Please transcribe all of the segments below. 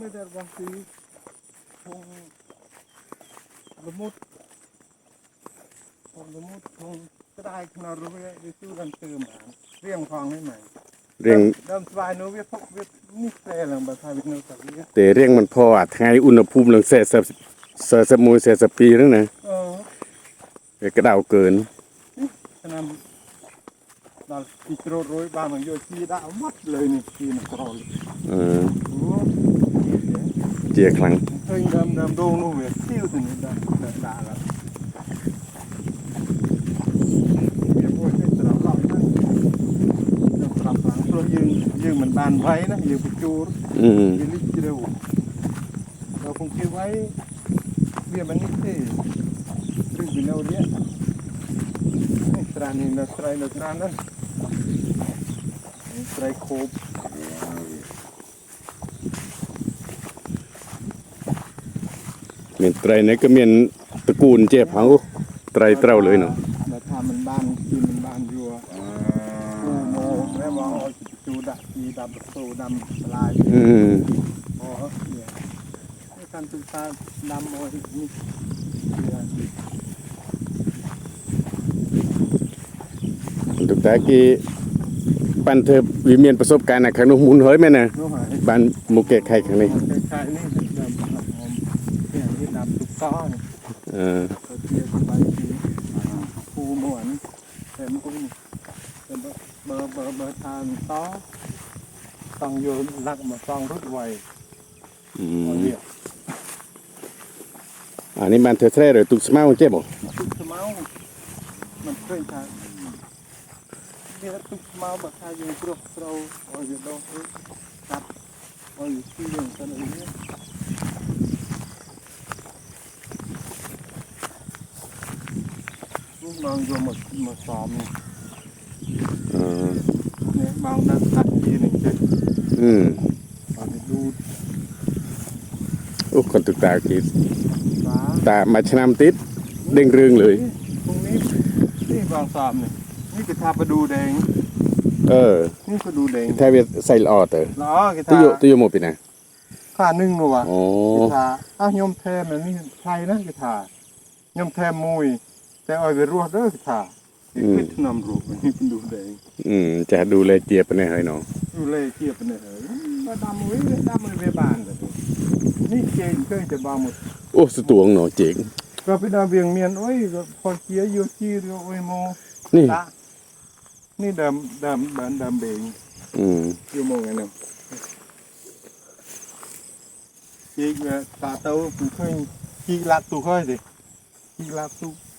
ไม่ได้บางทีคงละมุดคงละมุดคงก็ได้ขนาดรู้ว่าจะสู้กันเติมหาเรียงทองให้ใหม่เรียงเดิมสบายนู้นเวียพกเวียนี่เตะหลังบัตรไทยวิทย์นู้นสักเวียแต่เรียงมันพออะไงอุ ទាខ្លាំងឃើញដើមដើមដូងនោះវាស៊ីលទៅនេះដាក់ដាក់ឡើងវាមួយនេះត្រង់ឡប់ហ្នឹងយើងត្រង់ខ្លាំងព្រោះយើងយើងមិនបានវាយណាយើងបញ្ជូរវាលិចជ្រៅដល់ពងគេវាយវាមិននេះទេគឺវានៅនេះត្រានេះនៅស្រ័យនៅត្រានោះស្រ័យខូប เดิมดูนู่นเวียซิ่วถึงนี่ได้ได้ได้แล้วเวียพวกที่เราเล่านั่นเราปรับหลังเรายืนยืนมันบานไว้นะยืนไปจูรอืมยืนลิจิเร็วเราคงคิดไว้เวียมันนี่เท่รึบินเอาเนี้ยนี่ตรานี่นะตรายนะตรานั่นนี่ตรายโคบเมียนไตรเนี่ยก็เมียนตระกูลเจ็บเฮาไตรเต้าเลยเนาะมาทำมันบ้านกินมันบ้านยัวกูโมแม่มองเอาจูดักจีดำโซดำลายอืมอ๋อเนี่ยให้การศึกษาดำโอ้ยนี่เนี่ยตุกตากี้ปันเธอวิเมียนประสบการณ์นะครั้งนู้นหมุนเฮ้ยแม่น่ะรู้ไหมบ้านหมุกเกะไข่ครั้งนี้ ตุกก้อนเออเขาเทียบใบสีภูหมวนเต็มกุ้งเป็นเบอร์เบอร์เบอร์เบอร์ทานต้อต้องโยนลักมาต้องรุดไวอืโอ้มยอันนี้บ้านเธอแท้เลยตุกสมาเจ็บบ่ตุกสมามันเคยทานเนี่ยตุกสมาแบบทานยังกรุบเราโอ้ยโดนจับโอ้ยที่ยังกันอะไรเนี่ยลูกน้ องโยมมามาซ้อมเนี่ยเออเนี่ยบางนักตัดทีหนึ่งเจ็ดอืมเอาไปดูโอ้คนตุกตากี้ฟ้าตามาชนามติดเด้งเรืองเลย ตรงนี้นี่บางสามนี่นี่คือทาประดูแดงเออนี่ประดูแดงแท้เวียใส่ละออเตอล้อกีตุตาโยร์ตุโยโมปินะค่าหนึ่งหนูวะอ๋อกีตาร์อ้าวยมแทมอันนี้ไทยนะกีตาร์ยมแทมมุย แต่เอาไปรวดเด้อกีตาร์นี่พิษนำรูปอันนี้เป็นดูแดงอืมจะดูแลเจียบไปในเฮ้ยเนาะดูเลยเกียบไปเลยมาดำไว้ดำมันเวบานเลยนี่เจนเคยจะบางหมดโอ้สตวงเนาะเจ๋งก็ไปดาวเบียงเมียนโอ้ยก็พอเกียโยจีเรียวโอ้ยโมนี่ตะนี่เดิมเดิมเดิมเดิมเบงอืมอยู่โมงไงเนี่ยจีกเนี่ยตาเต้าผมเคยจีกลักตุกเคยสิจีกลักตุก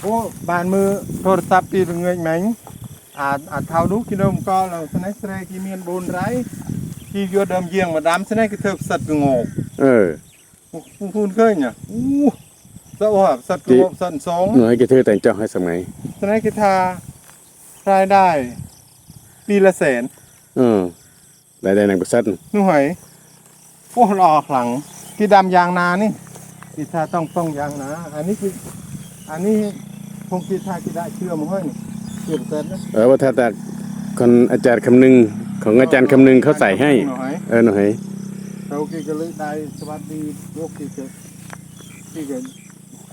โอ้บานมือโทรศัพท์ปีเป็นเงยไหมอาจอาจเท่านุกินมก็เราสนัยสนัยกิเมียนบุญไรที่ยัวเดิมเยียงมาดำสนัยก็เทิบสัตว์งอกเออพูพูนเคยเนี่ยอู้สวัสดิ์สัตว์กระบอกสันสองหน่วยกระเธอแต่งเจ้าให้สมัยสนายกีตาร์รายได้ ปีละแสนเออได้ได้นางประสัตหน่วยโอ้รอขลังกีดำยางนานี่ กีตาร์ต้องต้องยางนาอันนี้คืออันนี้คงกีตาร์กีได้เชื่อมห้อยนี่เชื่อมเสร็จนะเออว่าถ้าแต่คนอาจารย์คำนึงของอาจารย์คำนึงเขาใส่ให้หน่อยเออหน่อยเรากีก็เลยได้สวัสดีโลกกีก็กีก็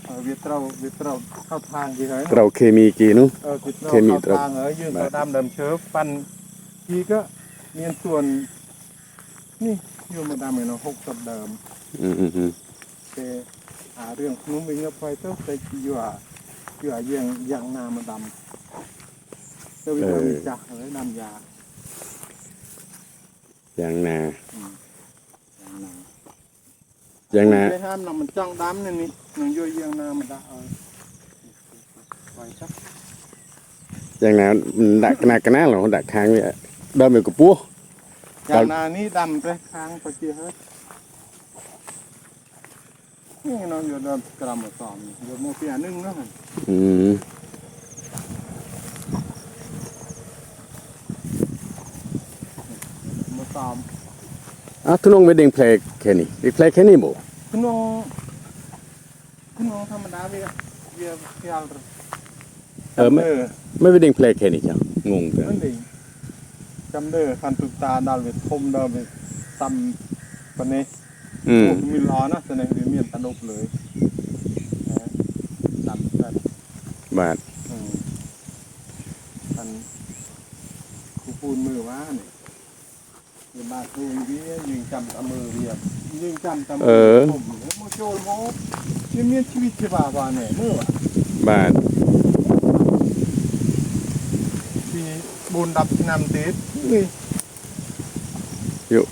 เอ่อเวียดเราเวียดเราเข้าทางกีเลยเราเคมีกี่นู้เออติดเราเคมีเข้าทางเออยืนตัวดำดำเชิฟปันทีก็เมียนส่วนนี่อยู่มาดำเนาะหกสัปดาห์อืมอืมอืมแต่หาเรื่องนุ่มเองก็ไปเต้าแต่อยู่อะอยู่อะยังยังนามาดำเต้าวิตามินจักเลยดำยาอย่างนายังนาอย่างนาไปห้ามนำมันจ้องดำนี่นี่มันอยู่ยังนามาดำเออไปสักอย่าง นามันดักนากันนาเหรอดักทางเนี่ยได้เหมือนกับปัวอย่างนานี้ดำไปค้างไปเจียเฮ้ยนี่น้อยู่ดิมกระมสอมอยู่โมเปียนึ่งเนาะอืมโมสอมอะทุนงเวดดิ้งเพลงแค่นี้เด็กเพลงแค่นี้บ่คุณน้องคุณน้องธรรมดาเวียเวียเวียเออไม่ไม่เวดดิ้งเพลงแค่นี้จ้ะงงจังนั่นเองจำเด้อคันตุกตาดาลเวททมดาลเวทตำปะเน อืมมีล้อนะแสดงว่ามีอันตนกเลยนะตำแบบบาทอืมอันครูปูนมือว่าเนี่ยเดี๋ยวบาดตูเวียยิงจำตะมือเวียยิงจำตะมืผมเนี่ยโมโจลโมยังมีชีวิตชีวาว่าเนี่ยมือว่ะบาทที่บุญดับนำติดนี่ อยู่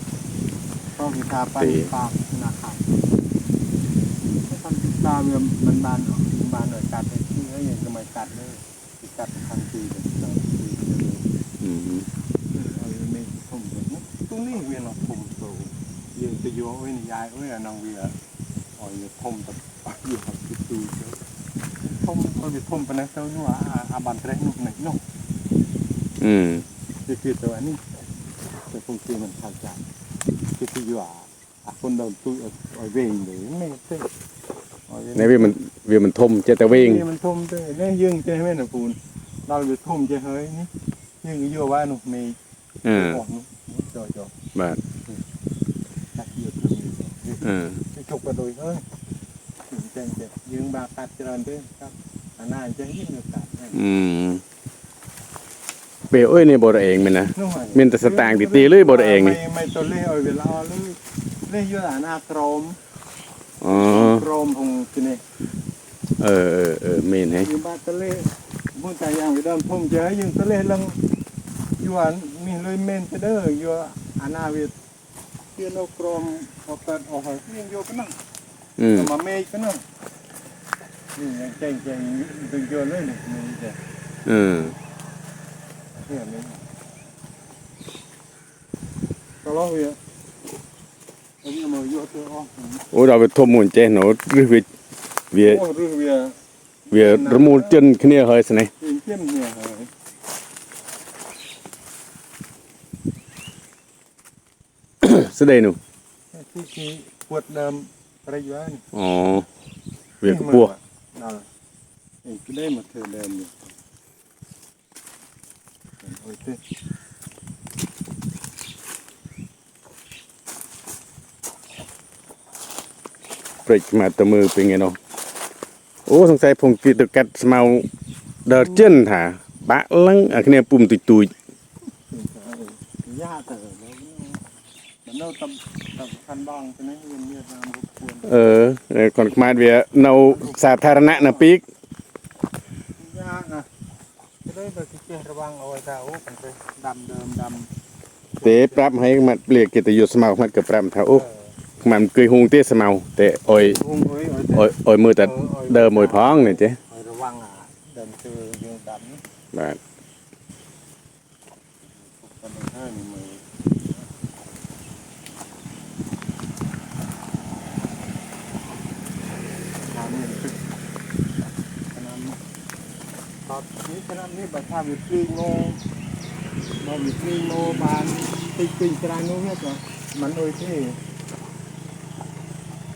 ต้องพิธาไปปากธนาคารไม่ทำติดตามเนี่ยมันบานหรอกมันบานหน่อยกัดเลยที่ให้ยังทำไมกัดเลยกัดทันทีเลยทันทีเลยอืมเอาไม่ทุ่มเลยนะตรงนี้เวียนเราทุ่มโตยืนจะโยไว้ในยายเอ้ยนางเวียอ๋อยทุ่มแบบอยู่กับติดตูเจ้าทุ่มเอาไปทุ่มไปนะเจ้าหนูอะอาบันเทรนุกหนึ่งนุกอืมคือคือตัวนี้แต่คงคือมันขาดใจ คือที่อยู่อะอะคนเดินตู้เอาเวงเลยไม่ใช่ในเวมันเวมันทมเจแต่เวง นี่มันทุ่มเต้เนี่ยยึงเจ้ให้แม่หนูปูนเราจะทุ่มเจ้เฮ้ยนี่ยึงอยู่ว่าหนูไม่อ่าออกหนูจอยจอยบาทตักเยอะอ่าจะจกกระโดยเอ้ยถึงเจงเจ็บยืงบาตัดเจริญด้วยครับอันนั้นจะยิ่งเดือดตัดอืม เปเอ้ยนี่บ่ได้เองแม่นนะนู่นมีแต่สตางค์ตีๆเลยบ่ได้เองนี่ ไม่ไม่ตัวเล่เอาเวลาเลยเล่ยุ่งอ่านากรมอ๋อกรมของที่นี่เออเออเออเมนให้ยืงบาตะเล่มุ่งใจอย่างไปเดิมทุ่มเจอยืงตะเล่ลังอยู่อันนี่เลยเมนเด้ออยู่อานาเวทเพียนเอากรมเอาเปิดเอาหอยยังอยู่ก็นั่งอืมมาเมย์ก็นั่งนี่ยังเจ๋งเจ๋งดึงโยนเลยนี่นี่เจ๋งเออเนี่ยนี่ก็ร้องเวียอันนี้ม Iya, iya. Kalau ya. Ini mau yuk tuh. Oh, dah betul muncul, no, rih vi, vi, vi, remul jen kini hari sini. Jen kini hari. ស្ដីនោះទីទីពួតដើមរៃវ៉ានេះអូវាកពស់ដល់ឯងគេមកធ្វើដើមនេះ пройти. ព្រិចមកទៅមើលពីថ្ងៃនោះអូសង្ស័យភងគីទៅកាត់ស្មៅដល់ចិនថា បាក់លឹងអាគ្នាពុំទុយទុយយ៉ាទៅនៅតំតំខាន់បងទៅនេះមានមានតាមរូបពួនអឺគាត់ខ្មែរវានៅសាធារណៈនៅពី ទេបើគេចេះរវាងអោយថាអូកន្ទេដាំដើមដាំទេប្រាប់ឲ្យមាត់ព្រាគេទៅយកស្មៅមាត់ក៏ប្រាប់ថាអូមិនគេហួងទេស្មៅតែអោយអោយអោយមើលតែដើមមួយផងនេះចេះអោយរវាងដើមជើយើងដាំបាទ នេះក្រាប់នេះបើថាវាព្រីងោមកវាព្រីងោបានតិចពេញច្រើននោះហ្នឹងក៏មិនអុយទេ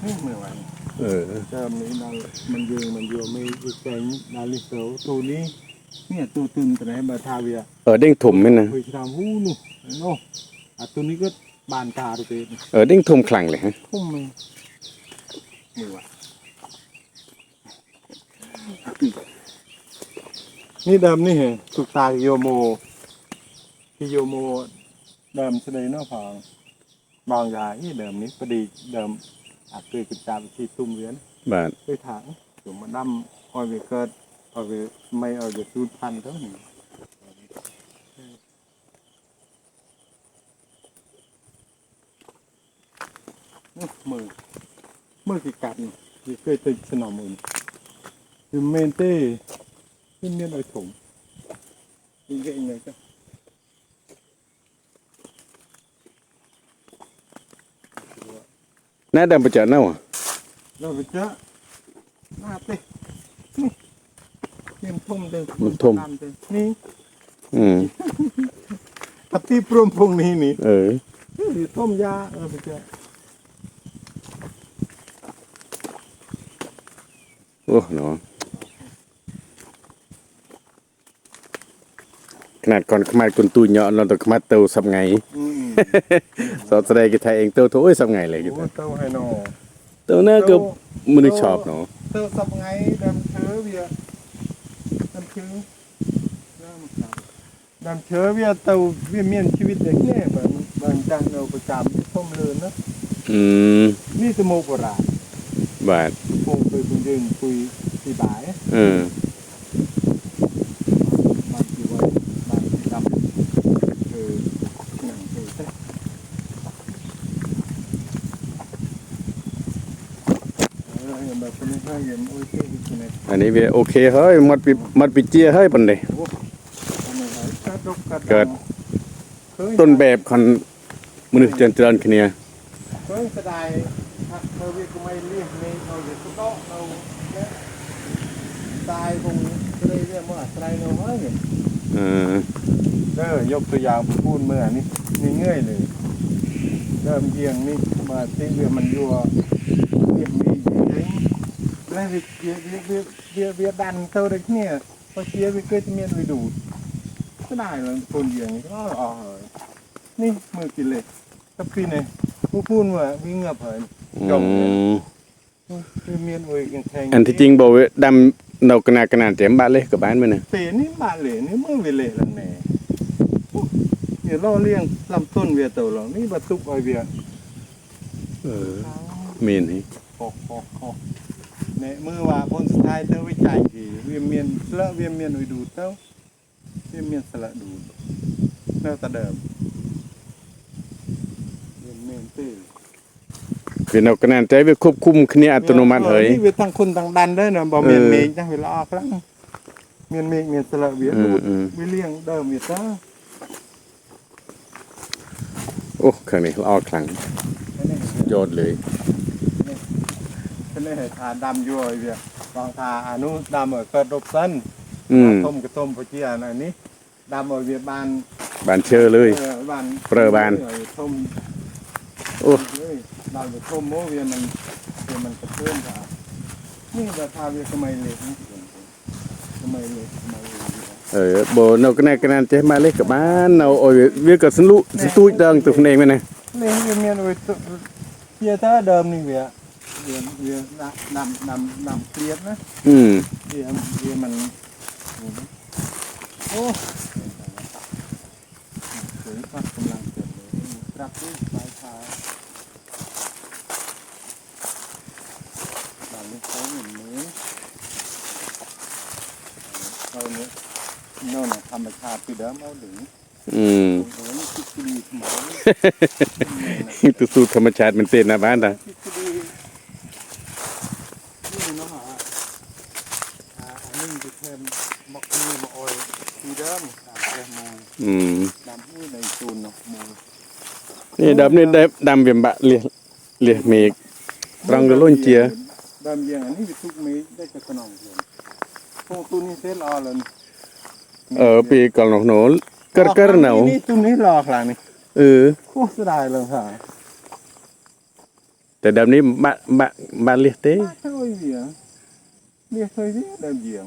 នេះមើលបានអឺចាំនេះដល់មិនយើងមិនយកមេវាចេញដល់លីសូទូនេះនេះទូទឹមតែបើថាវាអឺដេងធំមែនណាអុយឆ្នាំហ៊ូនោះនោះអាទូនេះក៏បានការទៅទេអឺដេងធំខ្លាំងលេះធំមែនមើលបាន นี่เดิมนี่เหรอสุกตากิโยโมกิโยโมเดิมเสดยเนาะพองบางอย่างนี่เดิมนี้พอดีเดิมอาจเคยกิจการที่ตุ้มเรียนបាទไปถังถึงมาดำเอาไปเกิดเอาไปไม่เอาไปสูดพันธุ์เท่านี้อื้อมือมือกี่กัดนี่ที่เคยติดสนามมือคือเมนเต้ที่เมียนเอาถุงยิงเก่งเลยจ้ะน่าดำไปเจอเน่าอะเราไปเจอหน้าเต้ មានមានឲ្យធំនិយាយនៅចាណែដើមបច្ចាណៅដើមបច្ចាណាទេនេះមានធំទេមានធំនេះអឺអតិព្រមភងនេះនេះអឺវាធំយ៉ាបច្ចាអូណោ ขนาดก่อนขมาดคนตูเนาะเราต้องขมาดเตาสับไงอืมสอนแสดงกีไทยเองเตาโถยสับไงเลยกีโอ้ไทยเต้าให้หนอเตาน่าก็มันได้ชอบเนาะเต้าสับไงดำเชื้อเวียดำเชื้อน้ำครับดำเชื้อเวียเต้าเวียเมียนชีวิตเด็กแน่บางบางจังเราประจำต้มเลือนนะอืมนี่สมุโบราณบาดพงเคยคุณยืนคุยที่บ่ายเออ บางทีไว้บางทีดำคือหนังคือเต้เอออย่างแบบคนนี้ให้เห็นโอ้ยเท่ที่สุดในอันนี้เวียโอเคเฮ้ยมัดปิมัดปิเจียเฮ้ยปันเลยอันนี้ไหนกระดกกระดเกิดเคยต้นแบบคนมนุษย์เจริญเจริญขึ้นเนี่ยเคยแสดงถ้าเธอเรียกก็ไม่เรียกไม่เอาเดี๋ยวก็ต้องเอาเนี่ยตายคงจะได้เรียกว่าตายเนาะเฮ้ยเออเด้อยกตัวอย่างผมพูดเมื่อนี่นี่เงื่อยเลยเริ่มเยียงนี่มาที่เรือมันยัวเรียกมีเยียง แล้วเวียเวียเวียเวียเวียดันเท่าเด็กเนี่ยพอเชียร์เวียเกิดจะเมียนไปดูดก็ได้เลยคนเยียงนี่ก็อ๋อเลยนี่มือกินเลยกับพี่เนี่ยผู้พูดว่าวิ่งเงือบเหยอืมคือเมียนเวยยังแทงอันที่จริงบอกว่าดำเราก ให้โอ้โหโอ้เนี่ยมือว่าบนสุดท้ายเต้าวิจัยทีเวียนเมียนสละเวียนเมียนอุยดูดเต้าเวียนเมียนสละดูดแนวตะเดิมเวียนเมียนตื้อคือเรากระนาดใจเวียควบคุมขึ้นเนี่ยอัตโนมัติเฮ้ยนี่เวียทั้งคนทั้งดันเด้อเนาะบ่เมียนเออเมงจังเวลาออกครั้งเมียนเมงเมียนสละเวียนอืดูมดอืมเวียนเลี้ยงเดิมเวียเต้าโอ้ข้างนี้เราเอาครั้งอันนี้ยอดเลย อันนี้ทาดำอยู่ไอ้เวียลองทาอนุดำเออเกิดรบสันอืมต้มกระต้มพอเจียนอันนี้ดำเอาเวียบานบานเชื่อเลย ออบานเปรอะบานออต้มโอ้เลยดำไปต้มโมเวียมันเวียมันกระเพื่อมค่ะนี่แบบทาเวียทำไมเล็กนี่ทำไมเล็กทำไมเล็กเออบเรากระนาดกระนาดใจมาเลยกับบ้านเราโอ้ยเวียก็สนุสตูดังตัวคนเองไหมนะเล็กเวียเมียนเวียตุเพียถ้าเดิมนี่เวีย เวียเวียดำดำดำเกลียดนะอืมเวียเวียมันโอ้สวยพักกำลังเกิดเลยรับที่ปลายเท้าบานนี้เขาเหมือนนี้เขาเนี่ยโน่นน่ะธรรมชาติคือเดิมเอาถึงอืมโอ้โหนี่คิดดีสมองตัวสูตรธรรมชาติมันเต้นหนะบ้านตา คิดดีนี่เนาะฮะอ่าอันนี้จะเพิ่ม มอกมือมาออยทีเดิมตามแกมูอืมดำมือในจูนเนาะมูนี่ดำนี่ได้ดำเบียมบะเลียเลียเมกตรังกะลุ่นเจียดำเยียงอันนี้ไปทุกเมตรได้กระขนมเพียงพวกตัวนี้เซลล์เอาเลยเออปีก่อนหนหนูกระกระหนาวนี่ตัวนี้รอครั้งนี้เออโคตรเสียดายเลยค่ะแต่ดำนี้บะบะบะเลียเต้เคยเบียงเบียเคยเบียงเดิมเบียงโอ้ยแต่ว่าชนะเบียงอืมชนะเบียงก็เงียนเมฆโมเต็มเดิมเบียเตาบาดเป็นข้าปรับปรุงอุ่นทุกสามบาทนี่เดิมก็อยู่นะเรียกมันพ่อมาเรียงเมฆครับครับห้ามได้เคลียร์ให้ก็เรียกเคยเบียงบ่บางมันตัวปรับก็ห้ามได้เคลียร์ให้หนูโอ้มันก็เรียกเออก็เรียกเคยเบียง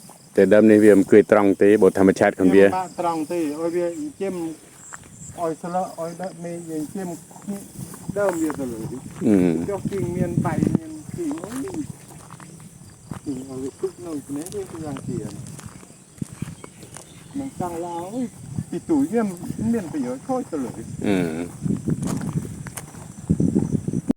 តែដើមនេះវាមិនគួយត្រង់ទេបើធម្មជាតិខ្លួនវាបាក់ត្រង់ទេឲ្យវាជិមឲ្យស្លឹកឲ្យដើមមេយើងជិមដើមវាទៅលើចុះជាងមានបៃមានជាងអូយជាងឲ្យវាទុកនៅនេះវាយ៉ាងជាមិនចង់ឡើយពីទូវាមានប្រយោជន៍ខុសទៅលើអឺ